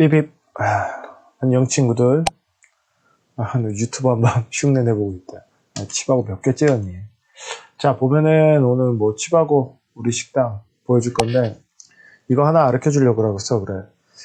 삐빕. 아, 안녕 친구들. 아, 너 유튜브 한번 흉내 내보고 있다. 아, 치바고 몇개 째였니? 자, 보면은 오늘 뭐 치바고 우리 식당 보여줄 건데 이거 하나 가르쳐 주려고 그러겠어, 그래.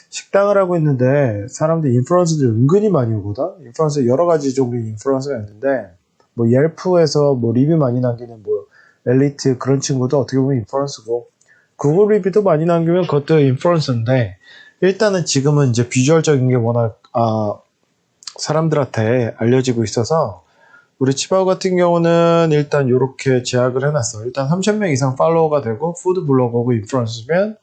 식당을 하고 있는데 사람들 인플루언서들 은근히 많이 오거든? 인플루언서 여러 가지 종류의 인플루언서가 있는데 뭐 옐프에서 뭐 리뷰 많이 남기는 뭐 엘리트 그런 친구도 어떻게 보면 인플루언서고 구글 리뷰도 많이 남기면 그것도 인플루언서인데 일단은 지금은 이제 비주얼적인 게 워낙 아, 사람들한테 알려지고 있어서 우리 치바오 같은 경우는 일단 이렇게 제약을 해놨어. 일단 3,000명 이상 팔로워가 되고 푸드 블로거고 인플루언서면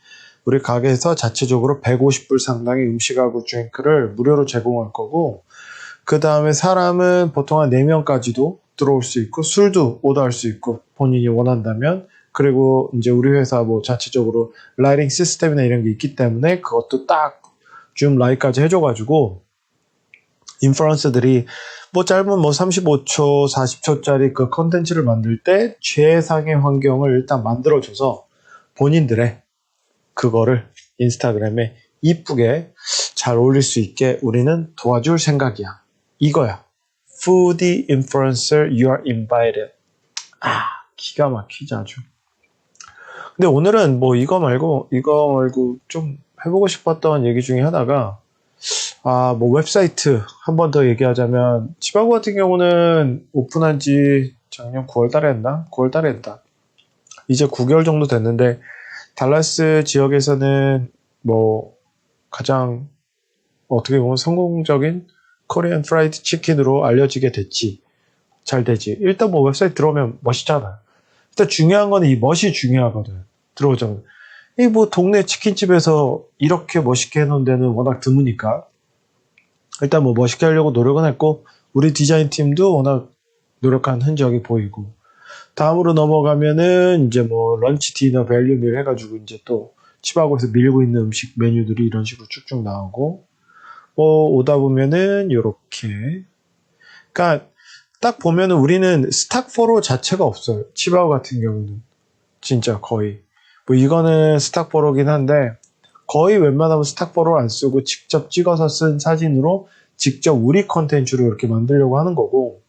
우리 가게에서 자체적으로 150불 상당의 음식하고 드링크를 무료로 제공할 거고 그 다음에 사람은 보통 한 4명까지도 들어올 수 있고 술도 오더할 수 있고 본인이 원한다면 그리고 이제 우리 회사 뭐 자체적으로 라이팅 시스템이나 이런 게 있기 때문에 그것도 딱 줌 라이까지 해줘가지고 인플루언서들이 뭐 짧은 뭐 35초, 40초짜리 그 컨텐츠를 만들 때 최상의 환경을 일단 만들어줘서 본인들의 그거를 인스타그램에 이쁘게 잘 올릴 수 있게 우리는 도와줄 생각이야. 이거야. Foodie influencer, you are invited. 아, 기가 막히지 아주. 근데 오늘은 뭐 이거 말고, 이거 말고 좀 해보고 싶었던 얘기 중에 하나가, 아, 뭐 웹사이트 한 번 더 얘기하자면, 치바고 같은 경우는 오픈한 지 작년 9월 달에 했나? 9월 달에 했다. 이제 9개월 정도 됐는데, 달라스 지역에서는 뭐 가장 어떻게 보면 성공적인 코리안 프라이드 치킨으로 알려지게 됐지. 잘 되지. 일단 뭐 웹사이트 들어오면 멋있잖아. 일단 중요한 거는 이 멋이 중요하거든. 들어오자면. 이뭐 동네 치킨집에서 이렇게 멋있게 해놓은 데는 워낙 드무니까. 일단 뭐 멋있게 하려고 노력은 했고, 우리 디자인 팀도 워낙 노력한 흔적이 보이고. 다음으로 넘어가면은 이제 뭐 런치, 디너, 밸류 밀 해가지고 이제 또 치바고에서 밀고 있는 음식 메뉴들이 이런 식으로 쭉쭉 나오고 뭐 오다 보면은 요렇게 그러니까 딱 보면은 우리는 스탁 포로 자체가 없어요. 치바고 같은 경우는 진짜 거의 뭐 이거는 스탁 포로긴 한데 거의 웬만하면 스탁 포로 안 쓰고 직접 찍어서 쓴 사진으로 직접 우리 컨텐츠로 이렇게 만들려고 하는 거고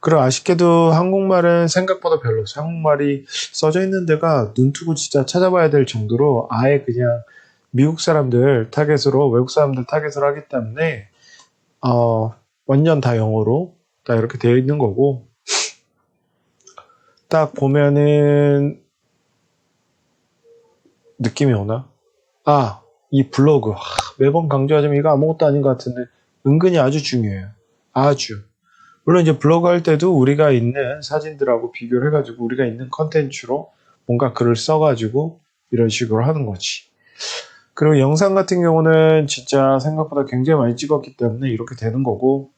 그리고 아쉽게도 한국말은 생각보다 별로였어요. 한국말이 써져 있는 데가 눈뜨고 진짜 찾아봐야 될 정도로 아예 그냥 미국 사람들 타겟으로 외국 사람들 타겟으로 하기 때문에 어, 완전 다 영어로 다 이렇게 되어 있는 거고 딱 보면은 느낌이 오나? 아, 이 블로그 하, 매번 강조하자면 이거 아무것도 아닌 것 같은데 은근히 아주 중요해요. 아주. 물론 이제 블로그 할 때도 우리가 있는 사진들하고 비교를 해가지고 우리가 있는 컨텐츠로 뭔가 글을 써가지고 이런 식으로 하는 거지. 그리고 영상 같은 경우는 진짜 생각보다 굉장히 많이 찍었기 때문에 이렇게 되는 거고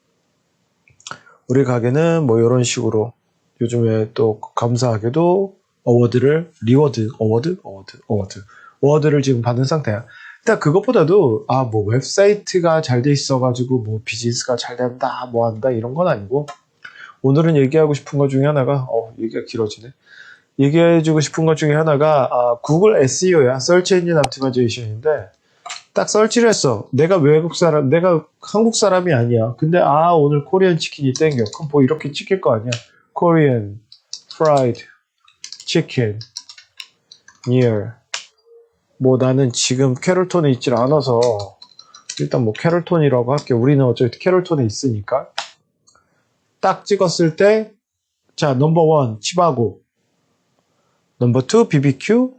우리 가게는 뭐 이런 식으로 요즘에 또 감사하게도 어워드를 리워드 어워드? 어워드 어워드. 어워드를 지금 받은 상태야. 일단 그것보다도 아 뭐 웹사이트가 잘 돼 있어가지고 뭐 비즈니스가 잘 된다 뭐 한다 이런 건 아니고 오늘은 얘기하고 싶은 것 중에 하나가 어 얘기가 길어지네. 얘기해주고 싶은 것 중에 하나가 아, 구글 SEO야. Search Engine Optimization인데 딱 설치를 했어 내가 외국 사람 내가 한국 사람이 아니야 근데 아 오늘 코리안 치킨이 땡겨 그럼 뭐 이렇게 찍힐 거 아니야 Korean Fried Chicken Near 뭐 나는 지금 캐롤톤에 있질 않아서 일단 뭐 캐롤톤이라고 할게. 우리는 어차피 캐롤톤에 있으니까. 딱 찍었을 때, 자, 넘버 원, 치바고. 넘버 투, BBQ.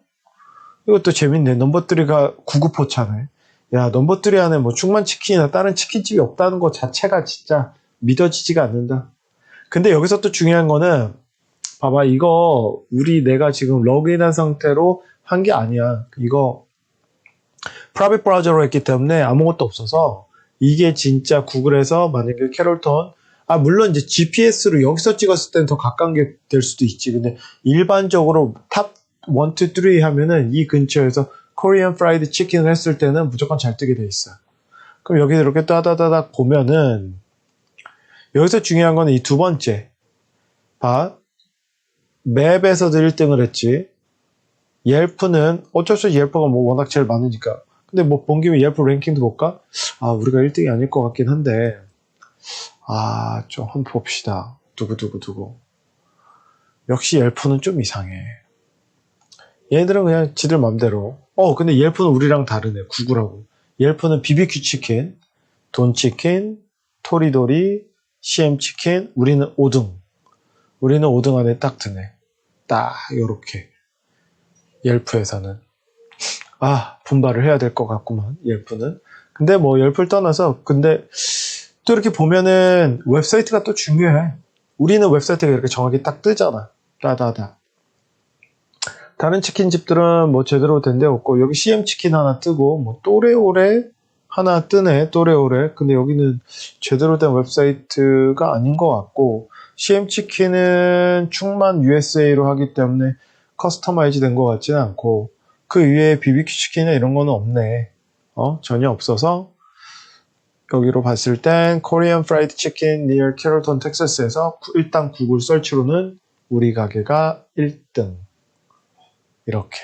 이것도 재밌네. 넘버 3가 구구포차네. 야, 넘버 3 안에 뭐 충만치킨이나 다른 치킨집이 없다는 것 자체가 진짜 믿어지지가 않는다. 근데 여기서 또 중요한 거는, 봐봐, 이거, 우리 내가 지금 로그인한 상태로 한 게 아니야. 이거 프라이빗 브라우저로 했기 때문에 아무것도 없어서 이게 진짜 구글에서 만약에 캐롤톤 아 물론 이제 GPS로 여기서 찍었을 때는 더 가까운 게 될 수도 있지. 근데 일반적으로 탑 1, 2, 3 하면은 이 근처에서 코리안 프라이드 치킨을 했을 때는 무조건 잘 뜨게 돼 있어. 그럼 여기 이렇게 따다다닥 보면은 여기서 중요한 거는 이두 번째. 봐. 맵에서도 1등을 했지. 옐프는 어쩔 수 없이 옐프가 뭐 워낙 제일 많으니까 근데 뭐 본 김에 옐프 랭킹도 볼까? 아, 우리가 1등이 아닐 것 같긴 한데, 아, 좀 한번 봅시다. 두구두구두구. 역시 옐프는 좀 이상해. 얘네들은 그냥 지들 맘대로. 어, 근데 옐프는 우리랑 다르네. 구구라고. 옐프는 BBQ 치킨, 돈 치킨, 토리도리, CM 치킨, 우리는 5등. 우리는 5등 안에 딱 드네. 딱, 요렇게. 옐프에서는. 아, 분발을 해야 될 것 같구만, 옐프는. 근데 뭐, 옐프를 떠나서, 근데, 또 이렇게 보면은, 웹사이트가 또 중요해. 우리는 웹사이트가 이렇게 정확히 딱 뜨잖아. 따다다. 다른 치킨집들은 뭐 제대로 된 데 없고, 여기 CM치킨 하나 뜨고, 뭐, 또래오래 하나 뜨네, 또래오래. 근데 여기는 제대로 된 웹사이트가 아닌 것 같고, CM치킨은 충만 USA로 하기 때문에 커스터마이즈 된 것 같지는 않고, 그 위에 BBQ 치킨이나 이런 거는 없네. 어, 전혀 없어서, 여기로 봤을 땐 코리안 프라이드 치킨 near 캐롤톤 텍사스에서 구- 일단 구글 설치로는 우리 가게가 1등. 이렇게.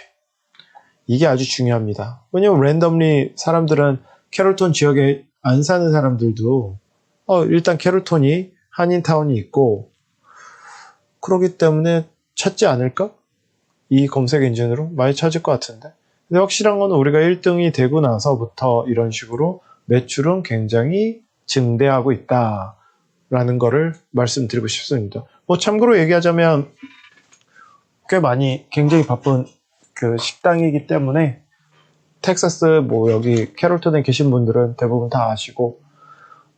이게 아주 중요합니다. 왜냐면 랜덤리 사람들은 캐롤톤 지역에 안 사는 사람들도 어, 일단 캐롤톤이 한인타운이 있고 그러기 때문에 찾지 않을까? 이 검색 엔진으로 많이 찾을 것 같은데. 근데 확실한 건 우리가 1등이 되고 나서부터 이런 식으로 매출은 굉장히 증대하고 있다라는 거를 말씀드리고 싶습니다. 뭐 참고로 얘기하자면 꽤 많이 굉장히 바쁜 그 식당이기 때문에 텍사스 뭐 여기 캐롤턴에 계신 분들은 대부분 다 아시고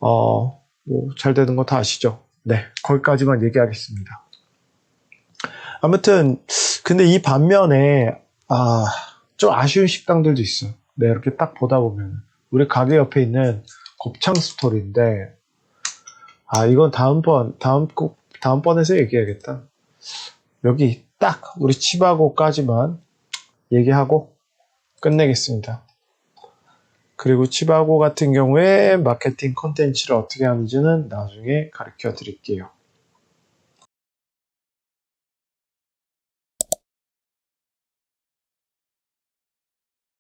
어 뭐 잘 되는 거 다 아시죠? 네 거기까지만 얘기하겠습니다. 아무튼 근데 이 반면에 아 좀 아쉬운 식당들도 있어. 네 이렇게 딱 보다 보면 우리 가게 옆에 있는 곱창 스토리인데 아 이건 다음번 다음 꼭 다음번에서 얘기해야겠다. 여기 딱 우리 치바고까지만 얘기하고 끝내겠습니다. 그리고 치바고 같은 경우에 마케팅 콘텐츠를 어떻게 하는지는 나중에 가르쳐 드릴게요.